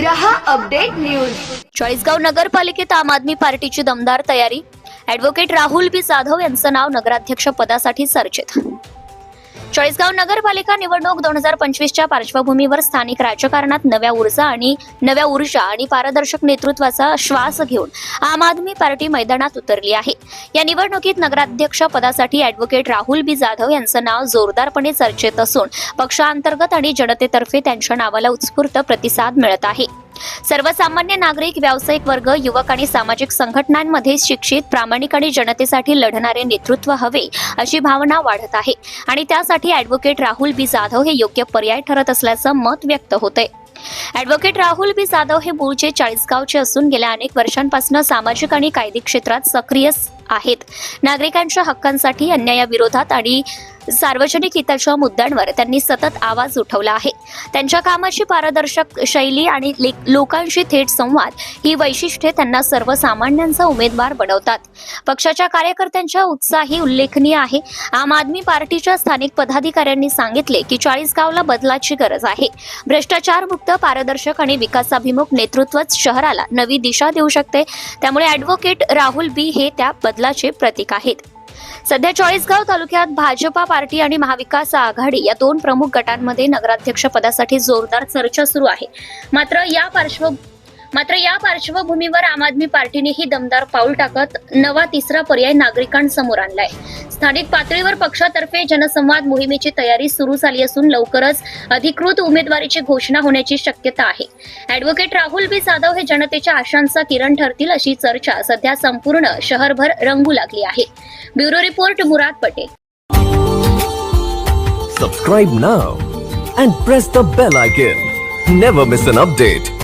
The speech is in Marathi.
रहा अपडेट न्यूज. चाळीसगाव नगरपालिकेत आम आदमी पार्टीची दमदार तयारी. ऍडव्होकेट राहुल बी जाधव यांचं नाव नगराध्यक्ष पदासाठी चर्चेत. चाळीसगाव नगरपालिका निवडणूक दोन हजार पंचवीसच्या पार्श्वभूमीवर स्थानिक राजकारणात नव्या ऊर्जा आणि नव्या ऊर्जा आणि पारदर्शक नेतृत्वाचा श्वास घेऊन आम आदमी पार्टी मैदानात उतरली आहे. या निवडणुकीत नगराध्यक्ष पदासाठी ॲडव्होकेट राहुल बी जाधव यांचं नाव जोरदारपणे चर्चेत असून पक्षांतर्गत आणि जनतेतर्फे त्यांच्या नावाला उत्स्फूर्त प्रतिसाद मिळत आहे. सर्वसामान्य नागरिक व्यावसायिक वर्ग युवक आणि सामाजिक संघटनांमध्ये शिक्षित प्रामाणिक आणि जनतेसाठी लढणारे नेतृत्व हवे अशी भावना वाढत आहे. आणि त्यासाठी ॲडव्होकेट राहुल बी जाधव हे योग्य पर्याय ठरत असल्याचं मत व्यक्त होतंय. ॲडव्होकेट राहुल बी जाधव हे मूळचे चाळीसगावचे असून गेल्या अनेक वर्षांपासून सामाजिक आणि कायदे क्षेत्रात सक्रिय आहेत. नागरिकांच्या हक्कांसाठी अन्यायाविरोधात आणि सार्वजनिक हिताच्या मुद्द्यांवर त्यांनी सतत आवाज उठवला आहे. त्यांच्या कामाची पारदर्शक शैली आणि लोकांशी थेट संवाद ही वैशिष्ट्ये त्यांना सर्वसामान्यांचा उमेदवार बनवतात. पक्षाच्या कार्यकर्त्यांच्या उत्साही उल्लेखनीय आहे. आम आदमी पार्टीच्या स्थानिक पदाधिकाऱ्यांनी सांगितले की चाळीसगावला बदलाची गरज आहे. भ्रष्टाचारमुक्त पारदर्शक आणि विकासाभिमुख नेतृत्वच शहराला नवी दिशा देऊ शकते. त्यामुळे ॲडव्होकेट राहुल बी हे त्या बदलाचे प्रतीक आहेत. सध्या चाळीसगाव तालुक्यात भाजपा पार्टी आणि महाविकास आघाडी या दोन प्रमुख गटांमध्ये नगराध्यक्ष पदासाठी जोरदार चर्चा सुरू आहे. मात्र या पार्श्व मात्र या पार्श्वभूमीवर आम आदमी पार्टीनेही दमदार पाऊल टाकत नवा तिसरा पर्याय नागरिकांसमोर आणलाय. स्थानिक पातळीवर पक्षातर्फे जनसंवाद मोहिमेची तयारी सुरू झाली असून लवकरच अधिकृत उमेदवारीची घोषणा होण्याची शक्यता आहे. ॲडव्होकेट राहुल बी जाधव हे जनतेच्या आशांचा किरण ठरतील अशी चर्चा सध्या संपूर्ण शहरभर रंगू लागली आहे. Bureau report Murad Patel. Subscribe now and press the bell icon never miss an update